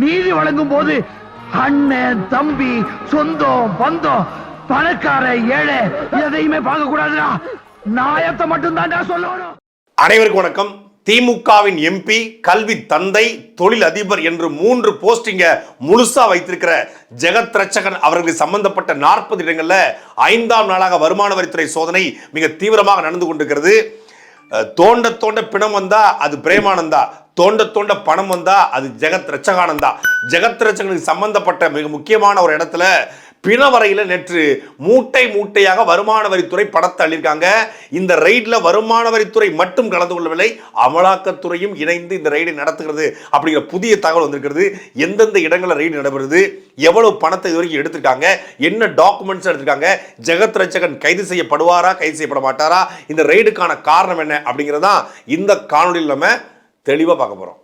நீதி வழங்கும் போது அண்ணன் தம்பி சொந்தம் பந்தம் பணக்கார ஏழை எதையுமே பார்க்க கூடாதுடா நாயத்தை மட்டும் தான்டா சொல்லணும். அனைவருக்கும் வணக்கம். திமுகவின் எம்பி கல்வி தந்தை தொழில் அதிபர் என்று மூன்று போஸ்டிங்க முழுசா வைத்திருக்கிற ஜெகத் ரட்சகன் அவர்களுக்கு சம்பந்தப்பட்ட நாற்பது இடங்களில் ஐந்தாம் நாளாக வருமான வரித்துறை சோதனை மிக தீவிரமாக நடந்து கொண்டிருக்கிறது. தோண்ட தோண்ட பிணம் வந்தா அது பிரேமானந்தா. தோண்ட தோண்ட பணம் வந்தா அது ஜெகத் ரட்சகானந்தா. ஜெகத் ரட்சகனுக்கு சம்பந்தப்பட்ட மிக முக்கியமான ஒரு இடத்துல பிணவரையில் நேற்று மூட்டை மூட்டையாக வருமான வரித்துறை படத்தை அள்ளியிருக்காங்க. இந்த ரைடில் வருமான வரித்துறை மட்டும் கலந்து கொள்ளவில்லை அமலாக்கத்துறையும் இணைந்து இந்த ரைடை நடத்துகிறது அப்படிங்கிற புதிய தகவல் வந்திருக்கிறது. எந்தெந்த இடங்களில் ரைடு நடைபெறுது எவ்வளவு பணத்தை இது வரைக்கும் எடுத்திருக்காங்க என்ன டாக்குமெண்ட்ஸ் எடுத்திருக்காங்க ஜெகத் ரட்சகன் கைது செய்யப்படுவாரா கைது செய்யப்பட மாட்டாரா இந்த ரைடுக்கான காரணம் என்ன அப்படிங்கிறதான் இந்த காணொலியில் நம்ம தெளிவாக பார்க்க போகிறோம்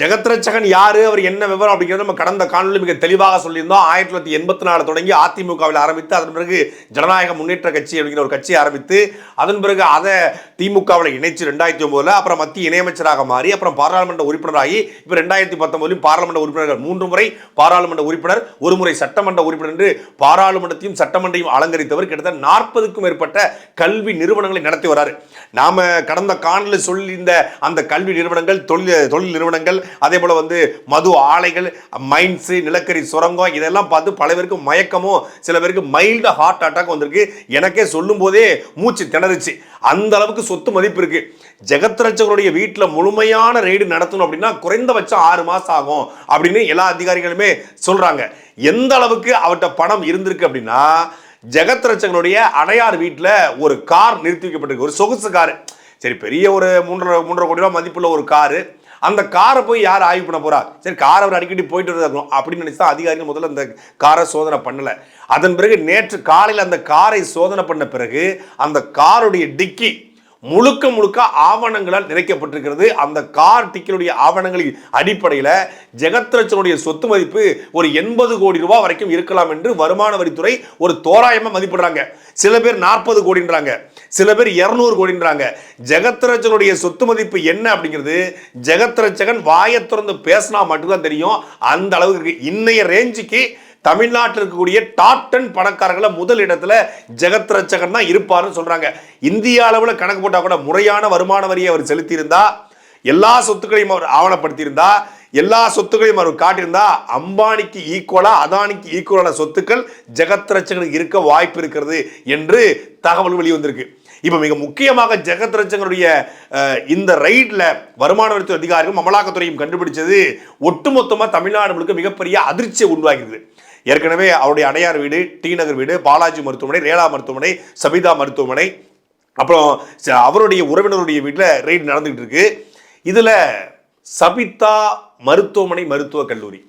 ஜெகத்ரட்சகன் யாரு? அவர் என்ன விவரம் அப்படிங்கிறது நம்ம கடந்த காணொலி மிக தெளிவாக சொல்லியிருந்தோம். ஆயிரத்தி தொள்ளாயிரத்தி எண்பத்தி நாலு தொடங்கி அதிமுகவில் ஆரம்பித்து அதன் பிறகு ஜனநாயக முன்னேற்ற கட்சி அப்படிங்கிற ஒரு கட்சியை ஆரம்பித்து அதன் பிறகு அதை திமுகவில் இணைச்சு ரெண்டாயிரத்தி ஒன்பதுல அப்புறம் மத்திய இணையமைச்சராக மாறி அப்புறம் பாராளுமன்ற உறுப்பினராகி இப்போ ரெண்டாயிரத்தி பத்தொன்பதுலையும் பாராளுமன்ற உறுப்பினர்கள் மூன்று முறை பாராளுமன்ற உறுப்பினர் ஒரு முறை சட்டமன்ற உறுப்பினர் என்று பாராளுமன்றத்தையும் சட்டமன்றையும் அலங்கரித்தவர். கிட்டத்தட்ட நாற்பதுக்கும் மேற்பட்ட கல்வி நிறுவனங்களை நடத்தி வராரு. நாம கடந்த காணொலி சொல்லியிருந்த அந்த கல்வி நிறுவனங்கள் தொழில் தொழில் நிறுவனங்கள் அதே போல் வந்து மது ஆலைகள் மைன்ஸு நிலக்கரி சுரங்கம் இதெல்லாம் பார்த்து பல பேருக்கு மயக்கமும் சில பேருக்கு மைல்டு ஹார்ட் அட்டாக் வந்திருக்கு. எனக்கே சொல்லும் போதே மூச்சு திணறுச்சு. அந்த அளவுக்கு சொத்து மதிப்பு இருக்கு. ஜெகத்ரட்சகருடைய வீட்டில் முழுமையான ரெய்டு நடத்தணும் அப்படின்னா குறைந்தபட்சம் ஆறு மாதம் ஆகும் அப்படின்னு எல்லா அதிகாரிகளுமே சொல்கிறாங்க எந்த அளவுக்கு அவர்கிட்ட பணம் இருந்திருக்கு அப்படின்னா ஜெகத் ரட்சகனுடைய அடையார் வீட்டில் ஒரு கார் நிறுத்தி வைக்கப்பட்டிருக்கு. ஒரு சொகுசு காரு. சரி பெரிய ஒரு மூன்றரை மூன்றரை கோடி ரூபா மதிப்புள்ள ஒரு காரு. அந்த காரை போய் யார் ஆய்வு பண்ண போறா? சரி காரை அவர் அடிக்கடி போயிட்டு வரணும் அப்படின்னு நினைச்சு தான் அதிகாரிகள் முதல்ல அந்த காரை சோதனை பண்ணல. அதன் பிறகு நேற்று காலையில் அந்த காரை சோதனை பண்ண பிறகு அந்த காருடைய டிக்கி முழுக்க முழுக்க ஆவணங்களால் நிறைக்கப்பட்டிருக்கிறது. அந்த கார் டிக்கெட்டுடைய ஆவணங்களின் அடிப்படையில் ஜெகத்ரட்சனுடைய சொத்து மதிப்பு ஒரு எண்பது கோடி ரூபாய் வரைக்கும் இருக்கலாம் என்று வருமான வரித்துறை ஒரு தோராயமாக மதிப்பிடுறாங்க. சில பேர் நாற்பது கோடின்றாங்க. சில பேர் இருநூறு கோடின்றாங்க. ஜெகத்ரட்சனுடைய சொத்து மதிப்பு என்ன அப்படிங்கிறது ஜெகத்ரட்சகன் வாயை திறந்து பேசினா மட்டும்தான் தெரியும். அந்த அளவுக்கு இன்னைய ரேஞ்சுக்கு தமிழ்நாட்டில் இருக்கக்கூடிய டாப் டென் பணக்காரர்களை முதல் இடத்துல ஜெகத் ரட்சகன் தான் இருப்பாருன்னு சொல்கிறாங்க இந்திய அளவில் கணக்கு போட்டால் கூட முறையான வருமான வரியை அவர் செலுத்தியிருந்தா எல்லா சொத்துக்களையும் அவர் ஆவணப்படுத்தியிருந்தா எல்லா சொத்துக்களையும் அவர் காட்டியிருந்தா அம்பானிக்கு ஈக்குவலா அதானிக்கு ஈக்குவலான சொத்துக்கள் ஜெகத் ரட்சகனுக்கு இருக்க வாய்ப்பு இருக்கிறது என்று தகவல் வெளிவந்திருக்கு. இப்போ மிக முக்கியமாக ஜெகத் ரட்சகனுடைய இந்த ரைட்ல வருமான வரித்துறை அதிகாரிகளும் அமலாக்கத்துறையும் கண்டுபிடிச்சது ஒட்டுமொத்தமாக தமிழ்நாடு முழுக்க மிகப்பெரிய அதிர்ச்சியை உருவாகிறது ஏற்கனவே அவருடைய அடையார் வீடு டி நகர் வீடு பாலாஜி மருத்துவமனை ரேலா மருத்துவமனை சபிதா மருத்துவமனை அப்புறம் ச- அவருடைய உறவினருடைய வீட்டில் ரெய்டு நடந்துகிட்டு இருக்கு. இதில் சபிதா மருத்துவமனை மருத்துவக் கல்லூரி.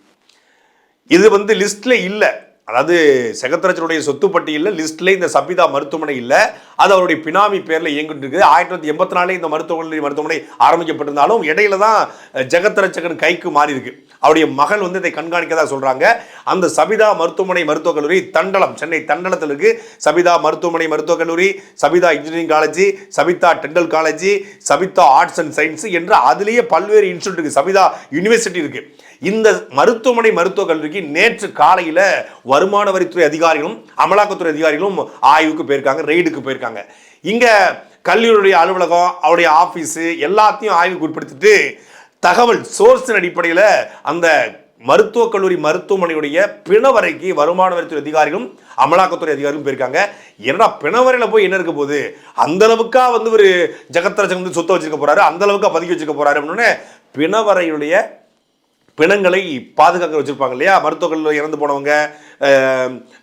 இது வந்து லிஸ்ட்ல இல்லை. அதாவது செகத்ரச்சனுடைய சொத்து பட்டியலில் லிஸ்ட்ல இந்த சபிதா மருத்துவமனை இல்லை. அது அவருடைய பினாமி பேரில் இயங்கிட்டு இருக்குது ஆயிரத்தி தொள்ளாயிரத்தி எண்பத்தி நாலே இந்த மருத்துவக்கல்லூரி மருத்துவமனை ஆரம்பிக்கப்பட்டிருந்தாலும் இடையில தான் ஜெகத்ரட்சகன் கைக்கு மாறி இருக்கு அவருடைய மகள் வந்து இதை கண்காணிக்கதா சொல்றாங்க. அந்த சபிதா மருத்துவமனை மருத்துவக் கல்லூரி தண்டலம் சென்னை தண்டலத்தில் இருக்கு. சபிதா மருத்துவமனை மருத்துவக் கல்லூரி Sabitha engineering college Sabitha dental college Sabitha arts and science என்று அதுலேயே பல்வேறு இன்ஸ்டியூட் இருக்கு. சபிதா யூனிவர்சிட்டி இருக்கு. இந்த மருத்துவமனை மருத்துவக் கல்லூரிக்கு நேற்று காலையில் வருமான வரித்துறை அதிகாரிகளும் அமலாக்கத்துறை அதிகாரிகளும் ஆய்வுக்கு போயிருக்காங்க ரெய்டுக்கு போயிருக்காங்க. இங்க கல்லூரியுடைய அலுவலகம் அவருடைய ஆஃபீஸு எல்லாத்தையும் ஆய்வுக்கு உட்படுத்திட்டு தகவல் சோர்ஸின் அடிப்படையில் அந்த மருத்துவக் கல்லூரி மருத்துவமனையுடைய பிணவரைக்கு வருமான வரித்துறை அதிகாரிகளும் அமலாக்கத்துறை அதிகாரிகளும் போயிருக்காங்க. என்னடா பிணவரையில் போய் என்ன இருக்க போகுது? அந்த அளவுக்கா வந்து ஒரு ஜெகத்ரஜன் வந்து சொத்தை வச்சிருக்க போறாரு? அந்த அளவுக்கா பதுக்கி வச்சுக்க போறாரு? அப்படின்னு பிணவரையுடைய பிணங்களை பாதுகாக்க வச்சிருப்பாங்க இல்லையா? மருத்துவக் கல்லூரியில் இறந்து போனவங்க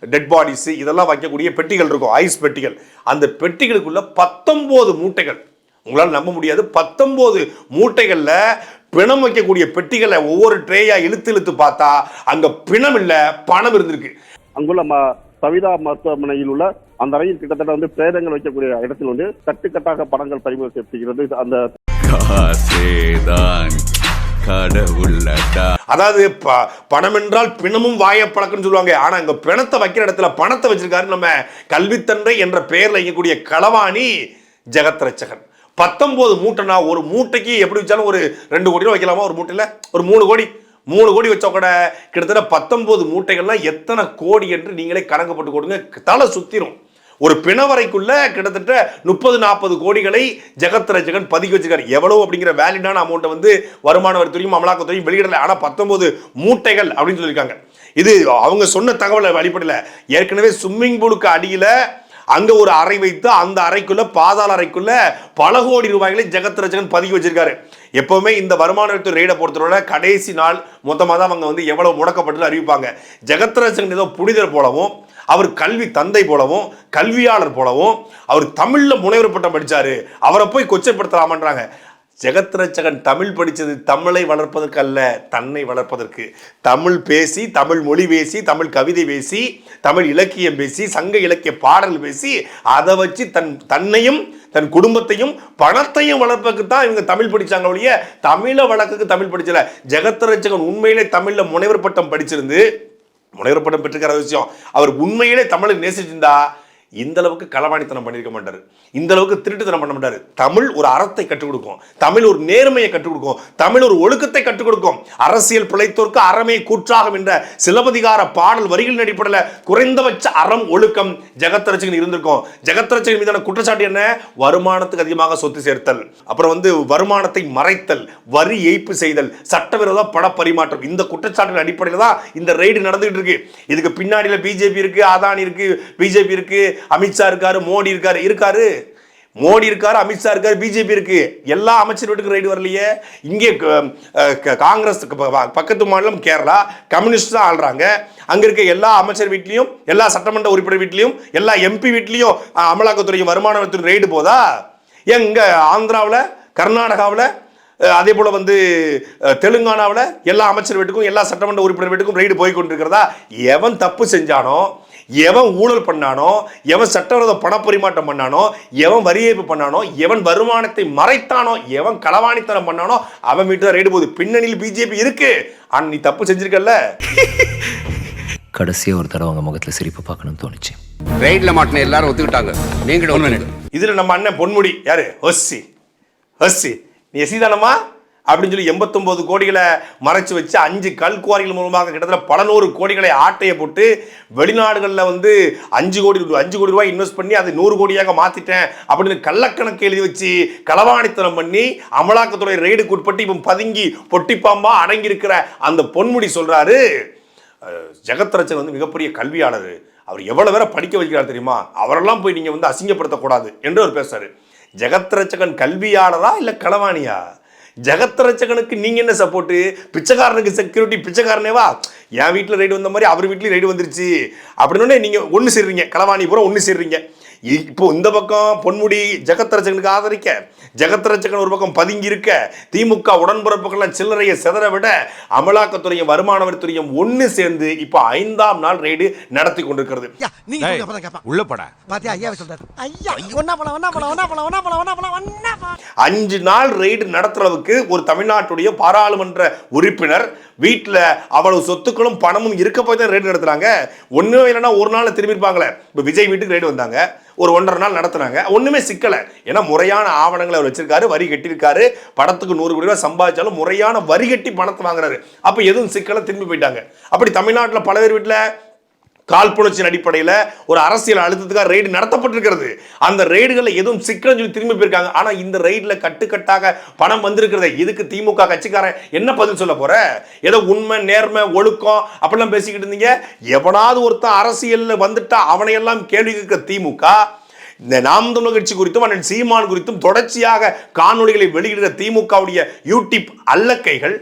டெட் பாடிஸ் இதெல்லாம் வைக்கக்கூடிய பெட்டிகள் இருக்கும் ஐஸ் பெட்டிகள். அந்த பெட்டிகளுக்குள்ள பத்தொம்போது மூட்டைகள். உங்களால் நம்ப முடியாது. பத்தொம்போது மூட்டைகளில் பிணம் வைக்கக்கூடிய பெட்டிகளை ஒவ்வொரு ட்ரேயா இழுத்து இழுத்து பார்த்தா அங்க பிணம் இல்ல பணம் இருந்திருக்கு. அங்குள்ள ம- சவிதா மருத்துவமனையில் உள்ள அந்த அறையில் கிட்டத்தட்ட வந்து பிரேதங்கள் வைக்கக்கூடிய இடத்தில் வந்து கட்டுக்கட்டாக படங்கள் பறிமுதல் செய்யப்படுகிறது. அந்த அதாவது ப- பணம் என்றால் பிணமும் வாய பழக்கம்னு சொல்லுவாங்க. ஆனா இங்க பிணத்தை வைக்கிற இடத்துல பணத்தை வச்சிருக்காரு நம்ம கல்வித்தன்றை என்ற பெயர்ல இயங்கக்கூடிய களவாணி ஜெகத் ரட்சகன் பத்தொன்பது மூட்டைனா ஒரு மூட்டைக்கு எப்படி வச்சாலும் ஒரு ரெண்டு கோடி ரூபா வைக்கலாமா? ஒரு மூட்டையில்? ஒரு மூணு கோடி. மூணு கோடி வச்சா கூட கிட்டத்தட்ட பத்தொன்பது மூட்டைகள்லாம் எத்தனை கோடி என்று நீங்களே கணக்கு போட்டு கொடுங்க. தலை சுத்திரும். ஒரு பிணவரைக்குள்ள கிட்டத்தட்ட முப்பது நாற்பது கோடிகளை ஜெகத் ரஜகன் பதுக்கி வச்சிருக்காரு. எவ்வளவு அப்படிங்கிற வேலிடான அமௌண்ட்டை வந்து வருமான வரித்துறையும் அமலாக்கத்துறையும் வெளியிடல. ஆனா பத்தொன்பது மூட்டைகள் அப்படின்னு சொல்லியிருக்காங்க. இது அவங்க சொன்ன தகவல் அடிப்படையில் ஏற்கனவே ஸ்விம்மிங் பூலுக்கு அடியில் அங்க ஒரு அறை வைத்து அந்த அறைக்குள்ள பாதாள அறைக்குள்ள பல கோடி ரூபாய்களை ஜெகத் ரஜகன் பதுக்கி வச்சிருக்காரு. எப்பவுமே இந்த வருமான வரித்துறை ரெய்டை பொறுத்தவரை கடைசி நாள் மொத்தமாக தான் அவங்க வந்து எவ்வளவு முடக்கப்பட்டு அறிவிப்பாங்க. ஜெகத் ரஜகன் ஏதோ புனிதர் போலவும் அவர் கல்வி தந்தை போலவும் கல்வியாளர் போலவும் அவர் தமிழில் முனைவர் பட்டம் படிச்சாரு. அவரை போய் கொச்சைப்படுத்தலாமன்றாங்க. ஜெகத்ரட்சகன் தமிழ் படித்தது தமிழை வளர்ப்பதற்கு அல்ல தன்னை வளர்ப்பதற்கு. தமிழ் பேசி தமிழ் மொழி பேசி தமிழ் கவிதை பேசி தமிழ் இலக்கியம் பேசி சங்க இலக்கிய பாடல் பேசி அதை வச்சு தன் தன்னையும் தன் குடும்பத்தையும் பணத்தையும் வளர்ப்பதுக்கு தான் இவங்க தமிழ் படித்தாங்க ஒழிய தமிழை வழக்குக்கு தமிழ் படிச்சல. ஜெகத்ரட்சகன் உண்மையிலே தமிழில் முனைவர் பட்டம் படிச்சிருந்து முனைவர் பட்டம் பெற்றுக்கிற விஷயம். அவர் உண்மையிலே தமிழை நேசிச்சிருந்தா இந்த அளவுக்கு களவாணித்தனம் பண்ணியிருக்க மாட்டார். இந்த அளவுக்கு திருட்டுத்தனம் பண்ண மாட்டார். தமிழ் ஒரு அறத்தை கற்றுக் கொடுக்கும். தமிழ் ஒரு நேர்மையை கற்றுக் கொடுக்கும். தமிழ் ஒரு ஒழுக்கத்தை கற்றுக் கொடுக்கும். அரசியல் பிழைத்தோர்க்கு அறமே கூற்றாகும் என்ற சிலப்பதிகார பாடல் வரிகளின் அடிப்படையில் குறைந்தபட்ச அறம் ஒழுக்கம் ஜெகத்தரட்சகன் இருந்திருக்கும். ஜெகத்தரட்சகன் மீதான குற்றச்சாட்டு என்ன? வருமானத்துக்கு அதிகமாக சொத்து சேர்த்தல். அப்புறம் வந்து வருமானத்தை மறைத்தல் வரி ஏய்ப்பு செய்தல் சட்டவிரோத பண பரிமாற்றம் இந்த குற்றச்சாட்டின் அடிப்படையில் தான் இந்த ரெய்டு நடந்துகிட்டு இருக்கு. இதுக்கு பின்னாடியில் பிஜேபி இருக்கு அதானி இருக்கு பிஜேபி இருக்கு அமித்ஷா இருக்காரு மோடி இருக்காரு. இருக்காரு. மோடி இருக்காரு அமித்ஷா இருக்காரு பிஜேபி இருக்கு. எல்லா அமைச்சர் வீட்டுக்கு ரைடு வரலையே. இங்கே காங்கிரஸ் பக்கத்து மாநிலம் கேரளா. கம்யூனிஸ்ட் தான் ஆள்றாங்க. அங்க இருக்க எல்லா அமைச்சர் வீட்லயும் எல்லா சட்டமன்ற உறுப்பினர் வீட்லயும் எல்லா எம்பி வீட்லயும் அமலாக்கத்துறையும் வருமானத்துறை ரைடு போதா? எங்க ஆந்திராவில் கர்நாடகாவில் அதே போல வந்து தெலுங்கானாவில் எல்லா அமைச்சர் வீட்டுக்கும் எல்லா சட்டமன்ற உறுப்பினர் வீட்டுக்கும் ரைடு போய் கொண்டிருக்கிறதா? எவன் தப்பு செஞ்சானோ எவன் ஊழல் பண்ணானோ எவன் சட்டவிரோத பணப்பரிமாற்றம் பண்ணானோ எவன் வரி ஏய்ப்பு பண்ணானோ எவன் வருமானத்தை மறைத்தானோ எவன் களவாணித்தனம் பண்ணானோ அவன் வீட்டு தான் ரைடு போகுது. பின்னணியில் பிஜேபி இருக்கு. ஆனா நீ தப்பு செஞ்சிருக்கல்ல? கடைசியா ஒரு தடவை அவங்க முகத்துல சிரிப்பு பார்க்கணும்னு தோணுச்சு. ரைட்ல மாட்டின எல்லாரும் ஒத்துக்கிட்டாங்க. நீங்களும் இதுல நம்ம அண்ணன் பொன்முடி. யாரு? ஹொஸ்ஸி. ஹொஸ்ஸி. நீ எசிதானமா அப்படின்னு சொல்லி எண்பத்தொம்போது கோடிகளை மறைச்சு வச்சு அஞ்சு கல் குவாரிகள் மூலமாக கிட்டத்தட்ட பல நூறு கோடிகளை ஆட்டையை போட்டு வெளிநாடுகளில் வந்து அஞ்சு கோடி அஞ்சு கோடி ரூபாய் இன்வெஸ்ட் பண்ணி அதை நூறு கோடியாக மாற்றிட்டேன் அப்படின்னு கள்ளக்கணக்கு எழுதி வச்சு களவாணித்தனம் பண்ணி அமலாக்கத்துறை ரெய்டுக்கு உட்பட்டு இப்போ பதுங்கி பொட்டிப்பாம்பா அடங்கியிருக்கிற அந்த பொன்முடி சொல்கிறாரு ஜெகத்ரச்சன் ஜெகத் வந்து மிகப்பெரிய கல்வியாளர். அவர் எவ்வளோ பேரை படிக்க வைக்கிறார் தெரியுமா? அவரெல்லாம் போய் நீங்கள் வந்து அசிங்கப்படுத்தக்கூடாது என்று அவர் பேசுறாரு. ஜெகத் ரச்சகன் கல்வியாளரா இல்லை களவாணியா? ஜெகத் ரச்சகனுக்கு என்ன சப்போர்ட்டு பிச்சைக்காரனுக்கு செக்யூரிட்டி பிச்சைக்காரனேவா என் வீட்டில் ரைடு வந்த மாதிரி அவர் வீட்லேயும் ரைடு வந்துருச்சு. அப்படின்னு நீங்கள் ஒன்று சேர்றீங்க. களவாணி பூரா ஒன்று சேர்றீங்க. இப்போ இந்த பக்கம் பொன்முடி ஜெகத் ரச்சகனுக்கு ஆதரிக்க ஜெகத் ரச்சகன் ஒரு பக்கம் பதுங்கி இருக்க திமுக உடன்பிறப்புகள்லாம் சில்லறையை செதற விட அமலாக்கத்துறையும் வருமான வரித்துறையும் ஒன்று சேர்ந்து இப்போ ஐந்தாம் நாள் ரெய்டு நடத்தி கொண்டிருக்கிறது. உள்ள போடா. பாத்தியா ஐயா சொல்றாரு. ஐயா ஒன்னா போலாம் ஒன்னா போலாம் ஒன்னா போலாம் ஒன்னா போலாம் ஒன்னா போலாம் ஒன்னா போலாம். அஞ்சு நாள் ரெய்டு நடத்துற அளவுக்கு ஒரு தமிழ்நாட்டுடைய பாராளுமன்ற உறுப்பினர் வீட்டில் அவ்வளவு சொத்துக்களும் பணமும் இருக்க போய் தான் ரெய்டு நடத்துறாங்க. ஒன்றும் இல்லைன்னா ஒரு நாள் திரும்பியிருப்பாங்களே. இப்போ விஜய் வீட்டுக்கு ரெய்டு வந்தாங்க. ஒரு ஒன்றரை நாள் நடத்துனாங்க. ஒன்றுமே சிக்கலை. ஏன்னா முறையான ஆவணங்களை அவர் வச்சிருக்காரு வரி கட்டியிருக்காரு. படத்துக்கு நூறு கோடி ரூபாய் சம்பாதிச்சாலும் முறையான வரி கட்டி பணத்தை வாங்குறாரு. அப்போ எதுவும் சிக்கலை திரும்பி போயிட்டாங்க. அப்படி தமிழ்நாட்டில் பல பேர் வீட்டில் காழ்ப்புணர்ச்சியின் அடிப்படையில் ஒரு அரசியல் அழுத்தத்துக்காக ரெய்டு நடத்தப்பட்டிருக்கிறது. அந்த ரெய்டுகளில் எதுவும் சிக்கல் சொல்லி திரும்பி போயிருக்காங்க. ஆனால் இந்த ரெய்டில் கட்டுக்கட்டாக பணம் வந்திருக்கிறதே இதுக்கு திமுக கட்சிக்காரன் என்ன பதில் சொல்ல போற? ஏதோ உண்மை நேர்மை ஒழுக்கம் அப்படிலாம் பேசிக்கிட்டு இருந்தீங்க. எவனாவது ஒருத்தன் அரசியலில் வந்துட்டா அவனையெல்லாம் கேள்வி கேட்க திமுக இந்த நாம் தமிழர் கட்சி குறித்தும் அண்ணன் சீமான் குறித்தும் தொடர்ச்சியாக காணொளிகளை வெளியிடுகிற திமுகவுடைய யூடியூப் அல்லக்கைகள்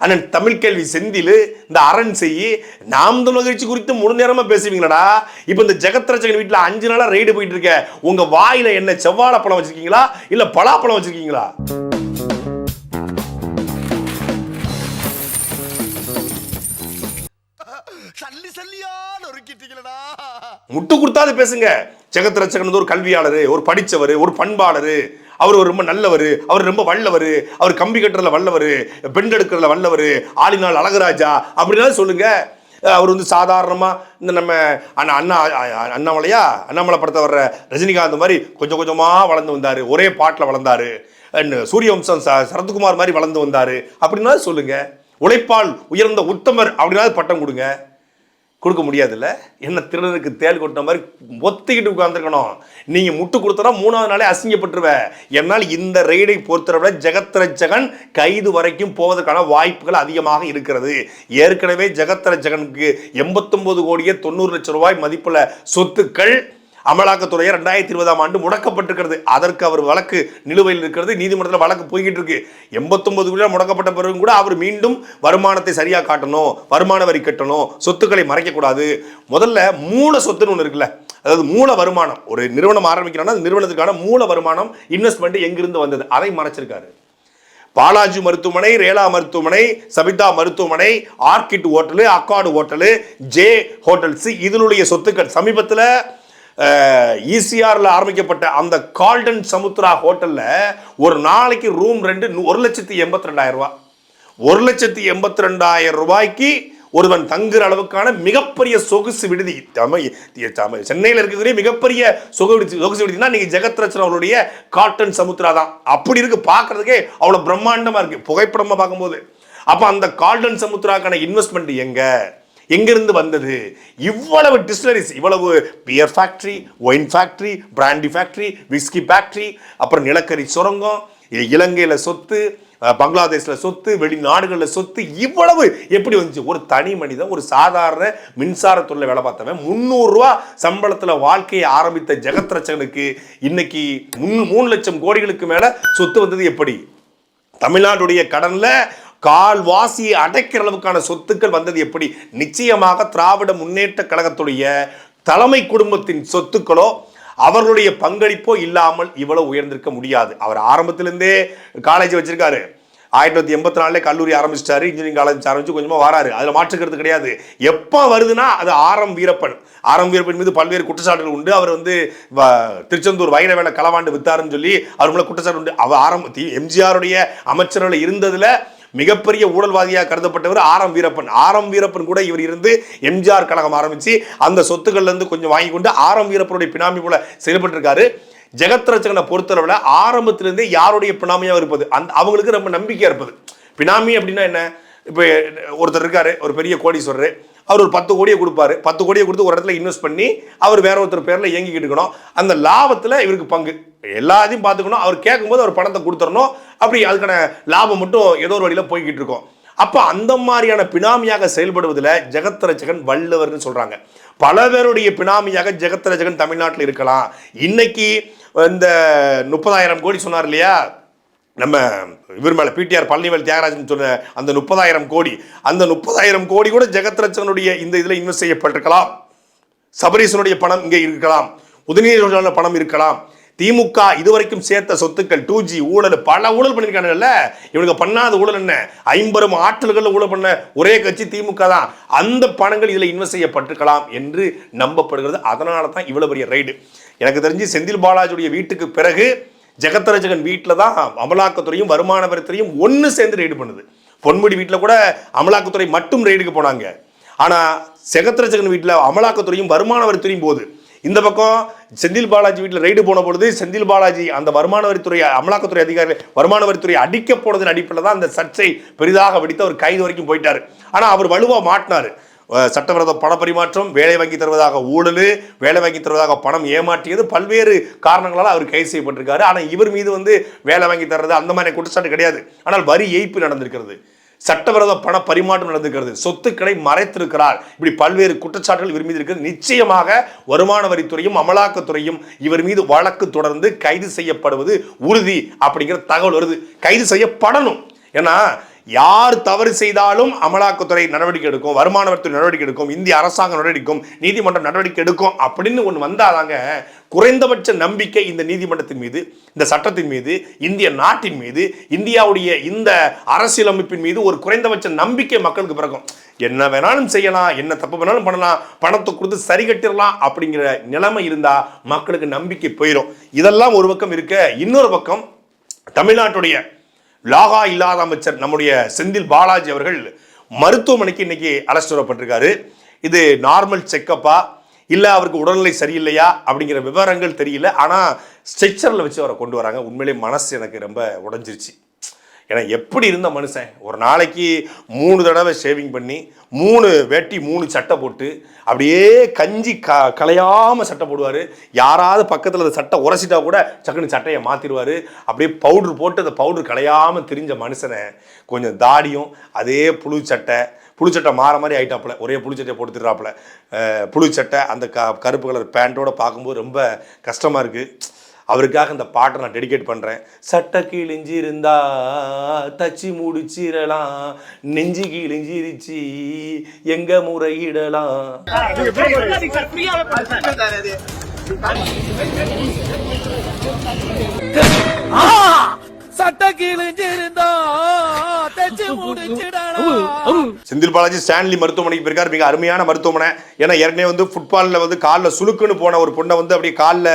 அண்ணன் தமிழ் கேள்வி செந்தில் இந்த அரண் செய்யி நாம் தமிழர் கட்சி குறித்து முழு நேரமா பேசுவீங்களடா? இப்போ இந்த ஜெகத் ரச்சகன் வீட்டில் அஞ்சு நாளா ரெய்டு போயிட்டு இருக்க உங்க வாயில என்ன செவ்வாழை பழம் வச்சிருக்கீங்களா? இல்ல பலாப்பழம் வச்சிருக்கீங்களா? முட்டு கொடுத்தாது பேசுங்க. ஜெகத் ரச்சகன் ஒரு கல்வியாளர் ஒரு படிச்சவர் ஒரு பண்பாளர். அவர் ரொம்ப நல்லவர் அவர் ரொம்ப வல்லவர் அவர் கம்பி கட்டுறதுல வல்லவர் பெண் எடுக்கிறதுல வல்லவர் ஆளினால் அழகராஜா அப்படின்னாலும் சொல்லுங்க. அவர் வந்து சாதாரணமாக இந்த நம்ம அண்ணா அண்ணா அண்ணாமலையா? அண்ணாமலை படத்தை வர்ற ரஜினிகாந்த் மாதிரி கொஞ்சம் கொஞ்சமாக வளர்ந்து வந்தார். ஒரே பாட்டில் வளர்ந்தார். சூரியவம்சம் ச சரத்குமார் மாதிரி வளர்ந்து வந்தார். அப்படின்னாலும் சொல்லுங்கள் உழைப்பால் உயர்ந்த உத்தமர் அப்படின்னாலும் பட்டம் கொடுங்க. கொடுக்க முடியாதுல்ல? என்ன திருடனுக்கு தேல் கொட்டின மாதிரி ஒத்திக்கிட்டு உட்காந்துருக்கணும் நீங்கள் முட்டு கொடுத்தனா மூணாவது நாளே அசிங்கப்பட்டுருவேன் என்னால் இந்த ரெய்டை பொறுத்தவரை ஜெகத்ர ஜெகன் கைது வரைக்கும் போவதற்கான வாய்ப்புகள் அதிகமாக இருக்கிறது. ஏற்கனவே ஜெகத்ர ஜெகனுக்கு கோடியே தொண்ணூறு லட்சம் ரூபாய் மதிப்புள்ள சொத்துக்கள் அமலாக்கத்துறையை ரெண்டாயிரத்தி இருபதாம் ஆண்டு முடக்கப்பட்டிருக்கிறது. அதற்கு அவர் வழக்கு நிலுவையில் இருக்கிறது. நீதிமன்றத்தில் வழக்கு போய்கிட்டு இருக்கு. எண்பத்தொன்பது கோடி முடக்கப்பட்ட பிறகு கூட அவர் மீண்டும் வருமானத்தை சரியாக காட்டணும் வருமான வரி கட்டணும் சொத்துக்களை மறைக்கக்கூடாது. முதல்ல மூல சொத்துன்னு ஒன்று இருக்குல்ல அதாவது மூல வருமானம். ஒரு நிறுவனம் ஆரம்பிக்கிறோன்னா அந்த நிறுவனத்துக்கான மூல வருமானம் இன்வெஸ்ட்மெண்ட் எங்கிருந்து வந்தது? அதை மறைச்சிருக்காரு. பாலாஜி மருத்துவமனை ரேலா மருத்துவமனை சபிதா மருத்துவமனை orchid hotel accord hotel J hotels. இதனுடைய சொத்துக்கள் சமீபத்தில் இசிஆரில் ஆரம்பிக்கப்பட்ட அந்த கால்டன் சமுத்ரா ஹோட்டலில் ஒரு நாளைக்கு ரூம் ரெண்டு ஒரு லட்சத்தி எண்பத்தி ரெண்டாயிரம் ஒரு லட்சத்தி எண்பத்தி ரெண்டாயிரம் ரூபாய்க்கு ஒருவன் தங்குற அளவுக்கான மிகப்பெரிய சொகுசு விடுதி. தமிழ் சென்னையில் இருக்கக்கூடிய மிகப்பெரிய சொகு விடுதி சொகுசு விடுதினா நீங்க ஜெகத் ரச்சன் அவருடைய காட்டன் சமுத்ரா தான். அப்படி இருக்கு பார்க்கறதுக்கே அவ்வளோ பிரம்மாண்டமாக இருக்கு. புகைப்படமாக பார்க்கும்போது. அப்போ அந்த கால்டன் சமுத்ராக்கான இன்வெஸ்ட்மெண்ட் எங்கே? எங்கிருந்து வந்தது? இவ்வளவு டிஸ்டிலரிஸ் இவ்வளவு beer factory wine factory brandy factory whisky factory அப்புறம் நிலக்கரி சுரங்கம் இலங்கையில் சொத்து பங்களாதேஷில் சொத்து வெளிநாடுகளில் சொத்து இவ்வளவு எப்படி வந்துச்சு? ஒரு தனி மனிதன் ஒரு சாதாரண மின்சாரத்துறையில் வேலை பார்த்தவன் முந்நூறுரூவா சம்பளத்தில் வாழ்க்கையை ஆரம்பித்த ஜெகத் ரச்சகனுக்கு இன்னைக்கு மூணு மூணு லட்சம் கோடிகளுக்கு மேலே சொத்து வந்தது எப்படி? தமிழ்நாட்டுடைய கடனில் கால்வாசியை அடைக்கிற அளவுக்கான சொத்துக்கள் வந்தது எப்படி? நிச்சயமாக திராவிட முன்னேற்ற கழகத்துடைய தலைமை குடும்பத்தின் சொத்துக்களோ அவர்களுடைய பங்களிப்போ இல்லாமல் இவ்வளவு உயர்ந்திருக்க முடியாது. அவர் ஆரம்பத்திலிருந்தே காலேஜ் வச்சிருக்காரு. ஆயிரத்தி தொள்ளாயிரத்தி எண்பத்தி நாலுல கல்லூரி ஆரம்பிச்சிட்டாரு. இன்ஜினியரிங் காலேஜ் ஆரம்பிச்சு கொஞ்சமாக வராரு. அதில் மாற்றுக்கிறது கிடையாது. எப்போ வருதுன்னா அது ஆரம் வீரப்பன். ஆரம் வீரப்பன் மீது பல்வேறு குற்றச்சாட்டுகள் உண்டு. அவர் வந்து வ- திருச்செந்தூர் வைர வேலை களவாண்டு வித்தாருன்னு சொல்லி அவர் மேல குற்றச்சாட்டு உண்டு. அவர் ஆரம்பத்தி எம்ஜிஆருடைய அமைச்சர்கள் இருந்ததில் மிகப்பெரிய ஊழல்வாதியாக கருதப்பட்டவர் ஆரம் வீரப்பன். ஆரம் வீரப்பன் கூட இவர் இருந்து எம்ஜிஆர் கழகம் ஆரம்பித்து அந்த சொத்துக்கள்லேருந்து கொஞ்சம் வாங்கி கொண்டு ஆரம் வீரப்பனுடைய பினாமி போல செயல்பட்டிருக்காரு. ஜெகத்ரட்சகனை பொறுத்தளவில் ஆரம்பத்திலிருந்தே யாருடைய பினாமியாக இருப்பது? அந்த அவங்களுக்கு ரொம்ப நம்பிக்கையாக இருப்பது. பினாமி அப்படின்னா என்ன? இப்போ ஒருத்தர் இருக்காரு ஒரு பெரிய கோடீஸ்வரர். அவர் ஒரு பத்து கோடியை கொடுப்பாரு. பத்து கோடியை கொடுத்து ஒரு இடத்துல இன்வெஸ்ட் பண்ணி அவர் வேற ஒருத்தர் பேரில் இயங்கிக்கிட்டு இருக்கணும். அந்த லாபத்தில் இவருக்கு பங்கு. எல்லாத்தையும் பார்த்துக்கணும். அவர் கேட்கும்போது அவர் பணத்தை கொடுத்துடணும். அப்படி அதுக்கான லாபம் மட்டும் ஏதோ ஒரு வழியில் போய்கிட்டு இருக்கோம். அப்போ அந்த மாதிரியான பினாமியாக செயல்படுவதில் ஜெகத் வள்ளுவர்னு சொல்கிறாங்க பல பேருடைய பினாமியாக ஜெகத்ரட்சகன் தமிழ்நாட்டில் இருக்கலாம். இன்னைக்கு இந்த முப்பதாயிரம் கோடி சொன்னார் இல்லையா? நம்ம இவர் மேலே பிடிஆர் பழனிவேல் தியாகராஜன் சொன்ன அந்த முப்பதாயிரம் கோடி அந்த முப்பதாயிரம் கோடி கூட ஜெகத்ரட்சனுடைய இந்த இதில் இன்வெஸ்ட் செய்யப்பட்டிருக்கலாம். சபரீசனுடைய பணம் இங்கே இருக்கலாம். உதயநிதியோட பணம் இருக்கலாம். திமுக இதுவரைக்கும் சேர்த்த சொத்துக்கள் டூ ஜி ஊழல் பல ஊழல் பண்ணியிருக்காங்கல்ல இவனுக்கு பண்ணாத ஊழல் என்ன? ஐம்பரும் ஆற்றல்கள் ஊழல் பண்ண ஒரே கட்சி திமுக தான். அந்த பணங்கள் இதில் இன்வெஸ்ட் செய்யப்பட்டிருக்கலாம் என்று நம்பப்படுகிறது. அதனால தான் இவ்வளோ பெரிய ரைடு எனக்கு தெரிஞ்சு செந்தில் பாலாஜியுடைய வீட்டுக்கு பிறகு ஜெகத்ரஜகன் வீட்டில் தான் அமலாக்கத்துறையும் வருமான வரித்துறையும் ஒன்று சேர்ந்து ரெய்டு பண்ணுது. பொன்முடி வீட்டில் கூட அமலாக்கத்துறை மட்டும் ரெய்டுக்கு போனாங்க. ஆனால் செகத்ரஜகன் வீட்டில் அமலாக்கத்துறையும் வருமான வரித்துறையும் போகுது. இந்த பக்கம் செந்தில் பாலாஜி வீட்டில் ரெய்டு போன பொழுது செந்தில் பாலாஜி அந்த வருமான வரித்துறை அமலாக்கத்துறை அதிகாரி வருமான வரித்துறை அடிக்க போனதன் அடிப்படையில் தான் அந்த சர்ச்சை பெரிதாக வெடித்து அவர் கைது வரைக்கும் போயிட்டார். ஆனால் அவர் வலுவாக மாட்டினார். சட்டவிரோத பண பரிமாற்றம் வேலை வாங்கி தருவதாக ஊழல் வேலை வாங்கி தருவதாக பணம் ஏமாற்றியது பல்வேறு காரணங்களால் அவர் கைது செய்யப்பட்டிருக்காரு. ஆனால் இவர் மீது வந்து வேலை வாங்கி தர்றது அந்த மாதிரி குற்றச்சாட்டு கிடையாது. ஆனால் வரி ஏய்ப்பு நடந்திருக்கிறது. சட்டவிரோத பண பரிமாற்றம் நடந்திருக்கிறது. சொத்துக்களை மறைத்திருக்கிறார். இப்படி பல்வேறு குற்றச்சாட்டுகள் இவர் மீது இருக்கிறது நிச்சயமாக வருமான வரித்துறையும் அமலாக்கத்துறையும் இவர் மீது வழக்கு தொடர்ந்து கைது செய்யப்படுவது உறுதி அப்படிங்கிற தகவல் வருது. கைது செய்யப்படணும். ஏன்னா யார் தவறு செய்தாலும் அமலாக்கத்துறை நடவடிக்கை எடுக்கும் வருமான வரித்துறை நடவடிக்கை எடுக்கும் இந்திய அரசாங்கம் நடவடிக்கை எடுக்கும் நீதிமன்றம் நடவடிக்கை எடுக்கும் அப்படின்னு ஒன்று வந்தாதாங்க குறைந்தபட்ச நம்பிக்கை இந்த நீதிமன்றத்தின் மீது இந்த சட்டத்தின் மீது இந்திய நாட்டின் மீது இந்தியாவுடைய இந்த அரசியலமைப்பின் மீது ஒரு குறைந்தபட்ச நம்பிக்கை மக்களுக்கு பிறக்கும். என்ன வேணாலும் செய்யலாம் என்ன தப்பு வேணாலும் பண்ணலாம் பணத்தை கொடுத்து சரி கட்டிடலாம் அப்படிங்கிற நிலைமை இருந்தா மக்களுக்கு நம்பிக்கை போயிடும் இதெல்லாம் ஒரு பக்கம் இருக்க. இன்னொரு பக்கம் தமிழ்நாட்டுடைய லாகா இல்லாத அமைச்சர் நம்முடைய செந்தில் பாலாஜி அவர்கள் மருத்துவமனைக்கு இன்னைக்கு அழைச்சிட்டு வரப்பட்டிருக்காரு. இது நார்மல் செக்கப்பா? இல்லை அவருக்கு உடல்நிலை சரியில்லையா? அப்படிங்கிற விவரங்கள் தெரியல. ஆனால் ஸ்ட்ரெச்சரில் வச்சு அவரை கொண்டு வராங்க. உண்மையிலேயே மனசு எனக்கு ரொம்ப உடஞ்சிருச்சு. ஏன்னா எப்படி இருந்த மனுஷன்? ஒரு நாளைக்கு மூணு தடவை ஷேவிங் பண்ணி மூணு வேட்டி மூணு சட்டை போட்டு அப்படியே கஞ்சி க கலையாமல் சட்டை போடுவார். யாராவது பக்கத்தில் அந்த சட்டை உரைச்சிட்டா கூட சக்குன்னு சட்டையை மாற்றிடுவார் அப்படியே பவுட்ரு போட்டு அந்த பவுட்ரு கலையாமல் திரிஞ்ச மனுஷனை கொஞ்சம் தாடியும் அதே புழு சட்டை புழுச்சட்டை மாற மாதிரி ஆயிட்டாப்புல. ஒரே புழுச்சட்டையை போட்டு திடுறாப்புல புழு சட்டை அந்த க கருப்பு கலர் பேண்ட்டோட பார்க்கும்போது ரொம்ப கஷ்டமாக இருக்குது அவருக்காக இந்த பாட்டை நான் டெடிகேட் பண்ணுறேன் சட்டை கீழிஞ்சி இருந்தா தச்சு முடிச்சிடலாம் நெஞ்சு கிழிஞ்சிருச்சு எங்க முறையிடலாம். சட்ட கிழிஞ்சிருந்தா செந்தில் பாலாஜி ஸ்டான்லி மருத்துவமனைக்கு போயிருக்காரு. மிக அருமையான மருத்துவமனை. ஏன்னா ஏற்கனவே வந்து ஃபுட்பாலில் வந்து காலில் சுளுக்குன்னு போன ஒரு பொண்ணை வந்து அப்படியே காலில்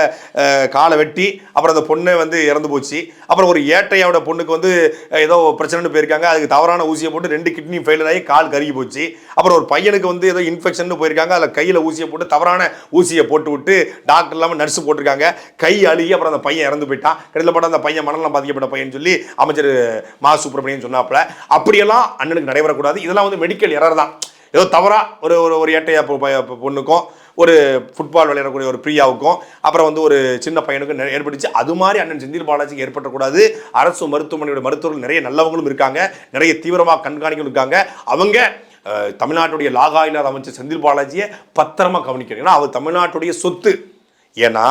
காலை வெட்டி அப்புறம் அந்த பொண்ணை வந்து இறந்து போச்சு. அப்புறம் ஒரு ஏட்டையோட பொண்ணுக்கு வந்து ஏதோ பிரச்சனைன்னு போயிருக்காங்க. அதுக்கு தவறான ஊசியை போட்டு ரெண்டு கிட்னி ஃபெயிலியர் ஆகி கால் கருகி போச்சு. அப்புறம் ஒரு பையனுக்கு வந்து ஏதோ இன்ஃபெக்ஷன் போயிருக்காங்க. அதில் கையில் ஊசியை போட்டு தவறான ஊசியை போட்டு விட்டு டாக்டர் இல்லாமல் நர்ஸ் போட்டிருக்காங்க. கை அழுகி அப்புறம் அந்த பையன் இறந்து போயிட்டான். கடையில் போட்ட அந்த பையன் மனநலம் பாதிக்கப்பட்ட பையன் சொல்லி அமைச்சர் மா. சுப்பிரமணியன் சொன்னாப்புல. அப்படியெல்லாம் அண்ணனுக்கு நடைபெறக்கூடாது. இதெல்லாம் வந்து மெடிக்கல் எரர் தான். ஏதோ தவறா ஒரு ஒரு ஒரு ஏட்டையா பொண்ணுக்கும் ஒரு ஃபுட்பால் விளையாடக்கூடிய ஒரு பிரியாவுக்கும் அப்புறம் வந்து ஒரு சின்ன பையனுக்கும் ஏற்பட்டுச்சு. அது மாதிரி அண்ணன் செந்தில் பாலாஜிக்கு ஏற்பட்டக்கூடாது. அரசு மருத்துவமனையோட மருத்துவர்கள் நிறைய நல்லவங்களும் இருக்காங்க. நிறைய தீவிரமாக கண்காணிகளும் இருக்காங்க. அவங்க தமிழ்நாட்டுடைய லாகா இல்லாத அமைச்சர் செந்தில் பாலாஜியை பத்திரமா கவனிக்கணும். ஏன்னா அவர் தமிழ்நாட்டுடைய சொத்து. ஏன்னா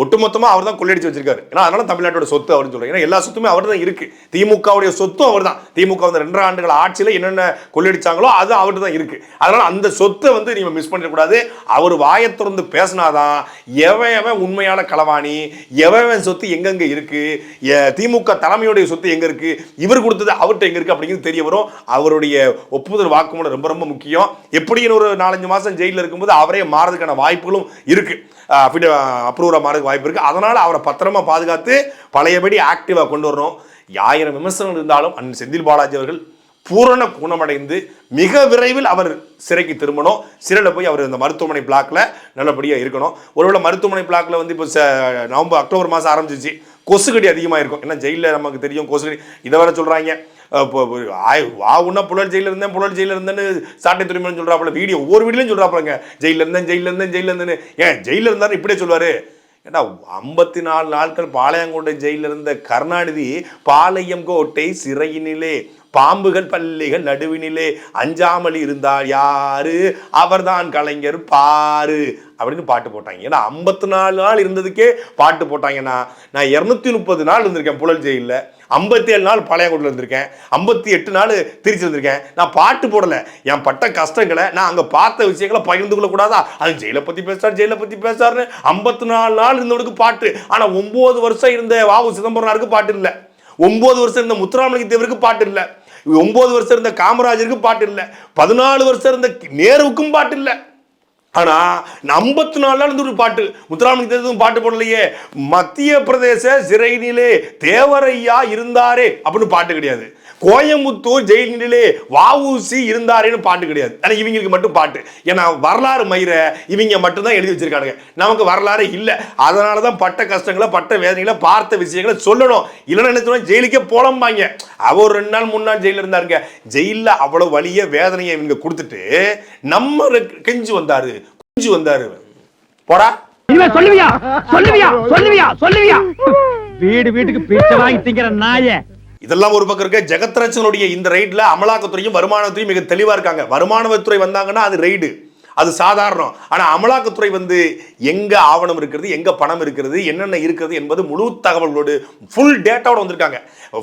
ஒட்டுமொத்தமாக அவர் தான் கொள்ளடிச்சு வச்சிருக்காரு. ஏன்னா அதனால தமிழ்நாட்டோட சொத்து அப்படின்னு சொல்றேன். ஏன்னா எல்லா சொத்துமே அவர் தான் இருக்கு. திமுகவுடைய சொத்தும் அவர் தான் திமுக வந்து ரெண்டு ஆண்டுகள் ஆட்சியில் என்னென்ன கொள்ளடிச்சாங்களோ அது அவர்கிட்ட தான் இருக்கு. அதனால அந்த சொத்தை வந்து நீங்க மிஸ் பண்ணிடக்கூடாது. அவர் வாயை திறந்து பேசினாதான் எவன் எவன் உண்மையான களவாணி எவன் எவன் சொத்து எங்கெங்க இருக்கு எ- திமுக தலைமையுடைய சொத்து எங்க இருக்கு இவர் கொடுத்தது அவர்கிட்ட எங்க இருக்கு அப்படிங்கிறது தெரிய வரும். அவருடைய ஒப்புதல் வாக்குமூலம் ரொம்ப ரொம்ப முக்கியம். எப்படின்னு ஒரு நாலஞ்சு மாசம் ஜெயிலில் இருக்கும்போது அவரே மாறதுக்கான வாய்ப்புகளும் இருக்கு. அப்ரூவராக மாறதுக்கு வாய்ப்பு இருக்குது அதனால் அவரை பத்திரமா பாதுகாத்து பழையபடி ஆக்டிவாக கொண்டு வரணும். ஆயிரம் விமர்சனங்கள் இருந்தாலும் அண்ணன் செந்தில் பாலாஜி அவர்கள் பூரண குணமடைந்து மிக விரைவில் அவர் சிறைக்கு திரும்பணும். சிறையில் போய் அவர் இந்த மருத்துவமனை பிளாக்ல நல்லபடியாக இருக்கணும். ஒருவேளை மருத்துவமனை பிளாக்ல வந்து இப்போ ச- நவம்பர் அக்டோபர் மாதம் ஆரம்பிச்சிச்சு கொசுக்கடி அதிகமாக இருக்கும் ஏன்னா ஜெயிலில் நமக்கு தெரியும் கொசுக்கடி. இதை வர சொல்கிறாங்க வா உன்னா புழல் ஜெயிலில் இருந்தேன் புழல் ஜெயிலில் இருந்தேன்னு சாட்டை துறைமுறை சொல்கிறாப்புல வீடியோ ஒவ்வொரு வீடியோலையும் சொல்கிறாப்புலங்க ஜெயிலில் இருந்தேன் ஜெயிலில் இருந்தேன் ஜெயிலில் இருந்தேன்னு. ஏன் ஜெயிலில் இருந்தாரு இப்படியே சொல்லுவார். ஏன்னா ஐம்பத்தி நாலு நாட்கள் பாளையங்கோட்டை ஜெயிலில் இருந்த கருணாநிதி பாளையம் கோட்டை சிறையினிலே பாம்புகள் பள்ளிகள் நடுவினிலே அஞ்சாமல் இருந்தார் யாரு? அவர்தான் கலைஞர் பாரு. அப்படின்னு பாட்டு போட்டாங்க. ஏன்னா ஐம்பத்தி நாலு நாள் இருந்ததுக்கே பாட்டு போட்டாங்கன்னா நான் இரநூத்தி முப்பது நாள் இருந்திருக்கேன் புழல் ஜெயிலில். ஐம்பத்தி ஏழு நாள் பாளையங்கோட்டில் இருந்திருக்கேன். ஐம்பத்தி எட்டு நாள் திருச்சி இருந்திருக்கேன். நான் பாட்டு போடலை. என் பட்ட கஷ்டங்களை நான் அங்கே பார்த்த விஷயங்களை பகிர்ந்து கொள்ளக்கூடாதா? அது ஜெயிலை பற்றி பேசுறாரு ஜெயிலை பற்றி பேசுறாருன்னு. ஐம்பத்தி நாலு நாள் இருந்தவனுக்கு பாட்டு. ஆனால் ஒம்பது வருஷம் இருந்த வாவு சிதம்பரனாருக்கு பாட்டு இல்லை. ஒம்பது வருஷம் இருந்த முத்துராமலிங்க தேவருக்கு பாட்டு இல்லை. ஒன்பது வருஷம் இருந்த காமராஜருக்கு பாட்டு இல்லை. பதினாலு வருஷம் இருந்த நேருவுக்கும் பாட்டு இல்லை. ஆனா ஐம்பத்தி நாலு நாள் இருந்து ஒரு பாட்டு முத்துராமலிங்க தேவரும் பாட்டு போடலையே. மத்திய பிரதேச சிறையினிலே தேவரையா இருந்தாரே அப்படின்னு பாட்டு கிடையாது. கோயம்புத்தூர் ஜெயிலிலே வஉசி இருந்தாரேன்னு பாட்டு கிடையாது. ஆனா இவங்களுக்கு மட்டும் பாட்டு. ஏன்னா வரலாறு மயிர இவங்க மட்டும்தான் எழுதி வச்சிருக்காங்க நமக்கு வரலாறு இல்லை. அதனால தான் பட்ட கஷ்டங்களை பட்ட வேதனைகளை பார்த்த விஷயங்களை சொல்லணும். இல்லைன்னா என்ன சொல்லுவாங்க, ஜெயிலுக்கே போலம்பாங்க. அவர் ஒரு ரெண்டு நாள் மூணு நாள் ஜெயிலில் இருந்தாருங்க. ஜெயிலில் அவ்வளவு வலிய வேதனையை இவங்க கொடுத்துட்டு நம்ம கெஞ்சி வந்தாரு. குஞ்சு வந்தாரு போடா. சொல்லுவியா? சொல்லுவியா? சொல்லுவியா? சொல்லுவியா? வீடு வீட்டுக்கு பிச்சை வாங்கி திங்கிற நாயே. இதெல்லாம் ஒரு பக்கம் இருக்க. ஜெகத்ரட்சனுடைய இந்த ரைடில் அமலாக்கத்துறையும் வருமானத்துறையும் மிக தெளிவாக இருக்காங்க. வருமானத்துறை வந்தாங்கன்னா அது ரைடு அது சாதாரணம். ஆனால் அமலாக்கத்துறை வந்து எங்கே ஆவணம் இருக்கிறது எங்கே பணம் இருக்கிறது என்னென்ன இருக்கிறது என்பது முழு தகவல்களோடு ஃபுல் டேட்டாவோட வந்திருக்காங்க.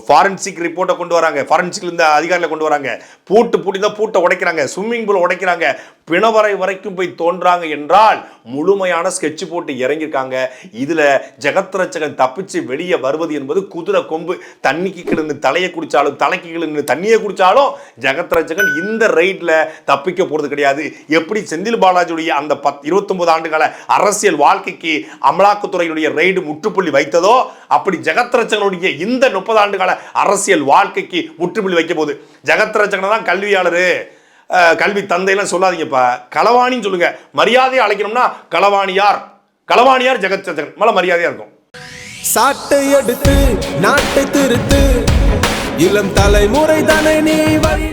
ஃபாரன்சிக் ரிப்போர்ட்டை கொண்டு வராங்க. ஃபாரன்சிக்ல இந்த அதிகாரியில் கொண்டு வராங்க. பூட்டு பூட்டி தான் பூட்டை உடைக்கிறாங்க. Swimming pool உடைக்கிறாங்க. பிணவரை வரைக்கும் போய் தோன்றாங்க என்றால் முழுமையான ஸ்கெட்ச் போட்டு இறங்கியிருக்காங்க. இதில் ஜெகத்ரட்சகன் தப்பிச்சு வெளியே வருவது என்பது குதிரை கொம்பு. தண்ணிக்கு கிடந்து தலையை குடித்தாலும் தலைக்கு கிடந்து தண்ணியை குடித்தாலும் ஜெகத்ரட்சகன் இந்த ரைட்டில் தப்பிக்க போகிறது கிடையாது. எப்படி செந்தில் பாலாஜியுடைய அந்த பத் இருபத்தொன்பது ஆண்டுகால அரசியல் வாழ்க்கைக்கு அமலாக்கத்துறையினுடைய ரைடு முற்றுப்புள்ளி வைத்ததோ அப்படி ஜெகத்ரட்சகனுடைய இந்த முப்பது ஆண்டுகால அரசியல் வாழ்க்கைக்கு முற்றுப்புள்ளி வைக்க போகுது ஜெகத்ரட்சகனை தான் கல்வியாளர். கல்வி தந்தையெல்லாம் சொல்லாதீங்கப்பா. களவாணின்னு சொல்லுங்க. மரியாதையை அழைக்கணும்னா களவாணியார். களவாணியார் ஜெகத் சந்திரன் மேல மரியாதையா இருக்கும். சாட்டை எடுத்து நாட்டை திருத்து. இளம் தலைமுறை தானே நீ வழி